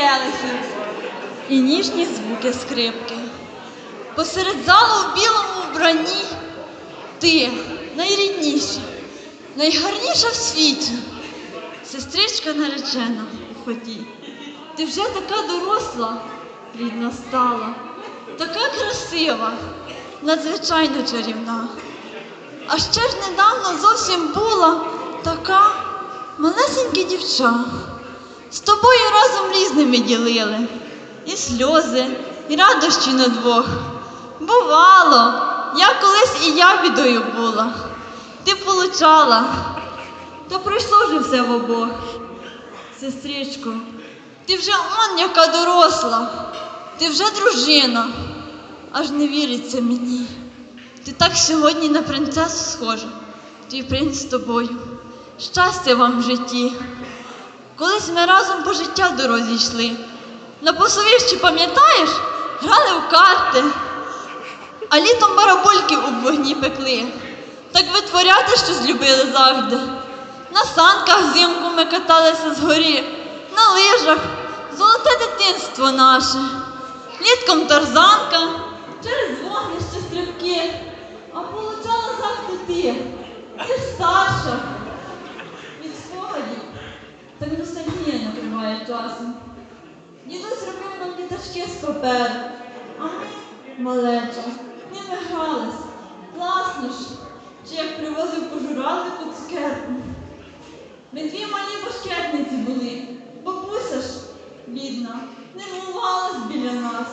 келихів і ніжні звуки скрипки. Посеред залу в білому вбранні ти найрідніша, найгарніша в світі, сестричка наречена в ході. Ти вже така доросла, рідна стала, така красива, надзвичайно чарівна. А ще ж недавно зовсім була така малесенька дівча. З тобою разом різними ділили. І сльози, і радощі на двох. Бувало, я колись і я бідою була. Ти получала, та пройшло вже все в обох. Сестричко, ти вже он яка доросла, ти вже дружина, аж не віриться мені. Ти так сьогодні на принцесу схожа, твій принц з тобою. Щастя вам в житті. Колись ми разом по життя в дорозі йшли. На посовищі, пам'ятаєш, грали в карти, а літом барабольки у вогні пекли. Так витворяти щось любили завжди. На санках взимку ми каталися згорі, на лижах, золоте дитинство наше. Літком тарзанка, через вогнище стрибки, а получала завжди ти. Ти старша. Від спогадів так ностальгія накриває часом. Дідусь робив нам літачки з паперу, а ми, малеча, ними грались. Класно ж, чи як привозив пожуралику цукерку. Ми дві малі башкетниці були. Бабуся ж, бідна, не милувалась біля нас,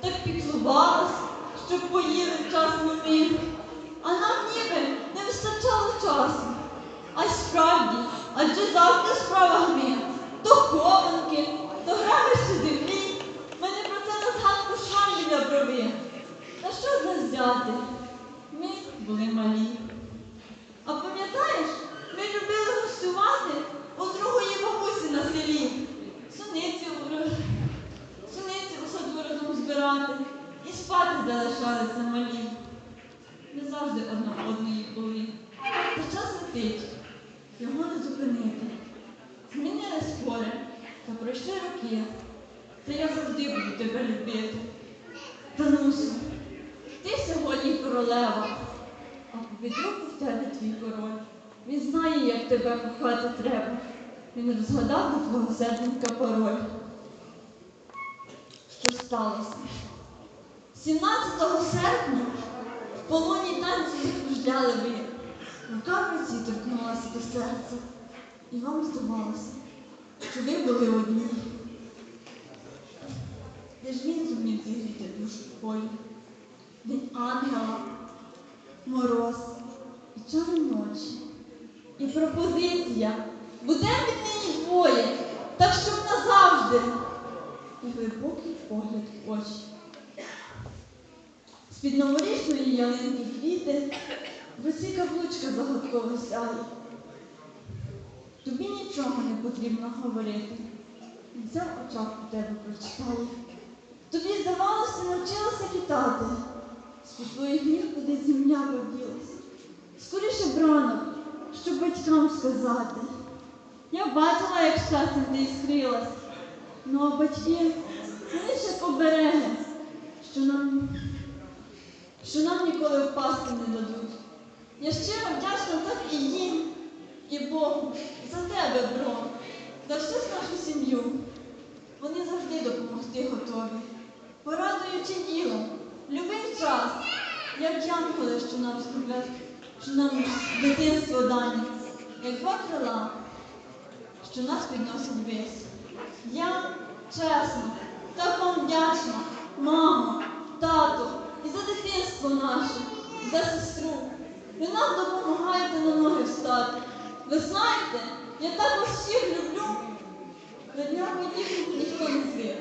так піклувалась, щоб поїли вчасно ми. Що з нас взяти? Ми були малі. А пам'ятаєш, ми любили гостювати у другої бабусі на селі. Суниці, у ро- у саду разом збирати і спати залишалися малі. Не завжди одна одної були. Та час летить, його не зупинити. Змінились пори, та пройшли роки. Та я завжди буду тебе любити. Та Танусю, ти сьогодні королева, а під руку в тебе твій король. Він знає, як тебе кохати треба. Він розгадав до твого серденька пароль. Що сталося? 17 серпня в полоні танці кружляли ви. Рука в торкнулася до серця, і вам здавалося, що ви були одні. Де ж він зумів зігріти душу твою? День ангела, мороз і чари ночі. І пропозиція. Будемо віднині двоє, так щоб назавжди. І глибокий погляд в очі. З-під новорічної ялинки квіти, руці каблучка загадково сяє. Тобі нічого не потрібно говорити. Це в очах у тебе прочитає. Тобі, здавалося, навчилася літати. З-під твоїх ніг кудись земля поділася. Скоріше бранок, щоб батькам сказати. Я бачила, як щастя ти іскрилась. Ну а батьки, вони ще побереги, що нам що нам ніколи впасти не дадуть. Я щиро вдячна так і їм, і Богу за тебе, бро, за всю нашу сім'ю. Вони завжди допомогти готові, порадуючи ділом, любий час, як янголи, що нам справляють, що нам дитинство дані, як два крила, що нас підносять вись. Я чесно, так вам вдячна, мамо, тато, і за дитинство наше, за сестру. Ви нам допомагаєте на ноги встати. Ви знаєте, я так вас всіх люблю. На днях подібних ніхто не звів.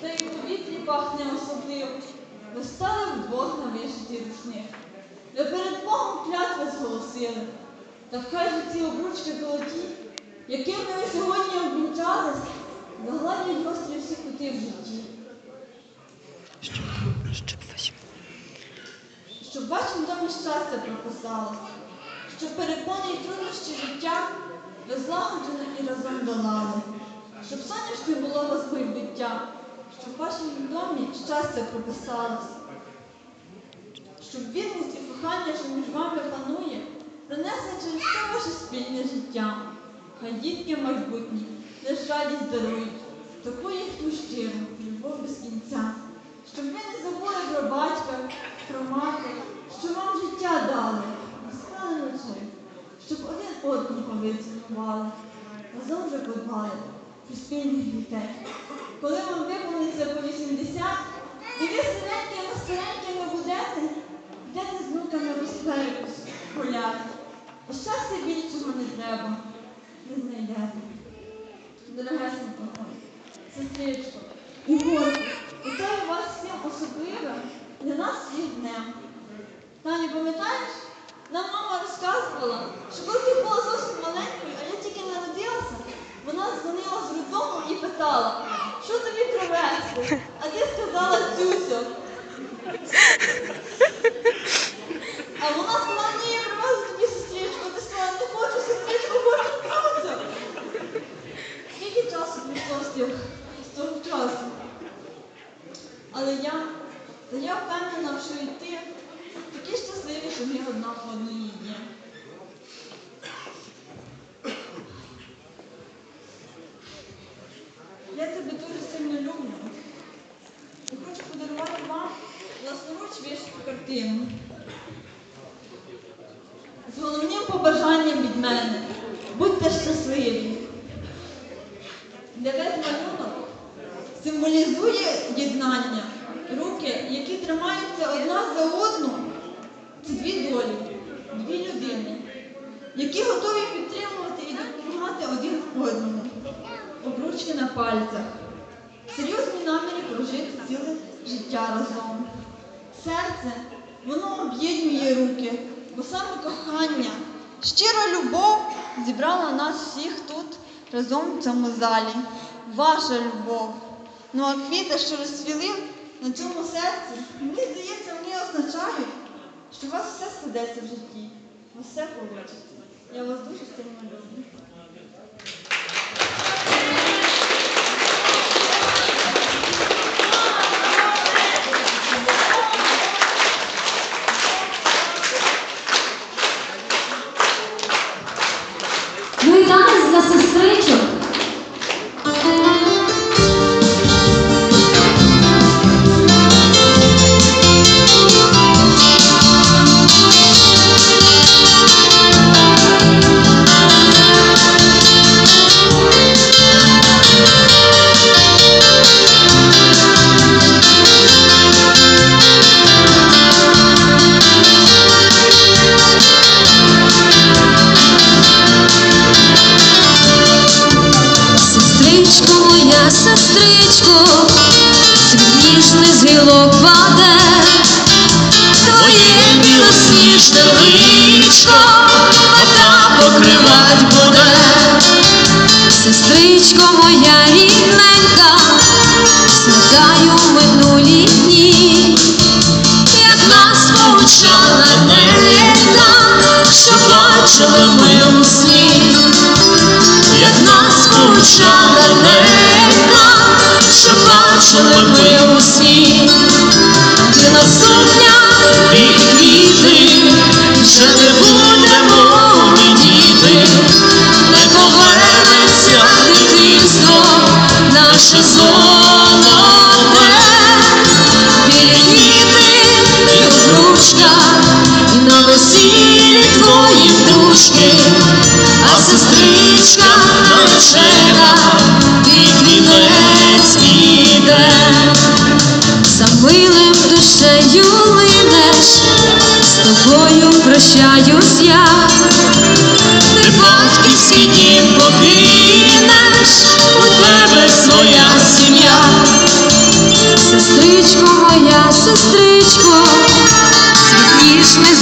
Та й в повітрі пахне особливо. Ви стали вдвох на вишитий рушник. Ви перед Богом клятви зголосили. Та хай же ці обручки золоті, якими ви сьогодні обвінчались, загладять гострі всі кути в житті. Щоб в вашому домі щастя прописалось, щоб перепони і труднощі життя ви злагоджено і разом долали, щоб сонячне було вас майбуття, щоб в вашому домі щастя прописалось, щоб вірність і кохання, що між вами панує, принесли через все ваше спільне життя. Хай дітки майбутні лиш радість дарують, таку їхню щиру, любов без кінця, щоб ви не забули про батька, про мати, що вам життя дали, не спали ночей, щоб один одного ви цінували, разом вже дітей. Коли вам виповниться по 80, і ви сиренькими старенькими будете, йдете з внуками істерику гуляти. А щастя більшого не треба, не знайдете. Дорогесенько мой, сестричко, Ігорку, оце у вас всім особливе для нас всіх днем. Таню, пам'ятаєш? Нам мама розказувала, що коли ти була зовсім маленькою, а я тільки народилася, вона дзвонила з роддому і питала, що тобі привезти? А ти сказала Цюсю. А вона сказала, ні, я привезу тобі сестричку. Ти сказала, не хочу сестричку, хочу Цюсю. Скільки часу пройшло з того часу? Але я, я впевнена, що і ти такі щасливі, що ми одна по одній є. Я тебе дуже сильно люблю. І хочу подарувати вам власноруч картину. З головним побажанням від мене. Будьте щасливі. Де весь малюнок символізує єднання. Руки, які тримаються одна за одну, це дві долі, дві людини, які готові підтримувати і допомагати один одному. Обручки на пальцях. Серйозні наміри прожити ціле життя разом. Серце, воно об'єднує руки, бо саме кохання, щира любов зібрала нас всіх тут разом в цьому залі. Ваша любов. Ну а квіти, що розцвіли на цьому серці, мені здається, вони означають, що у вас все складеться в житті, у вас все вийде. Я вас дуже сильно люблю. Сестричко, свій ніжний з гілок паде, твоє білосніжне личко, вода покривать буде, сестричко моя рідненька, згадаю минулі дні, як нас повчала ненька, що бачили прощаюсь я, ти батьківський дім покинеш, у тебе своя сім'я, сестричко моя, сестричко, світ ніжний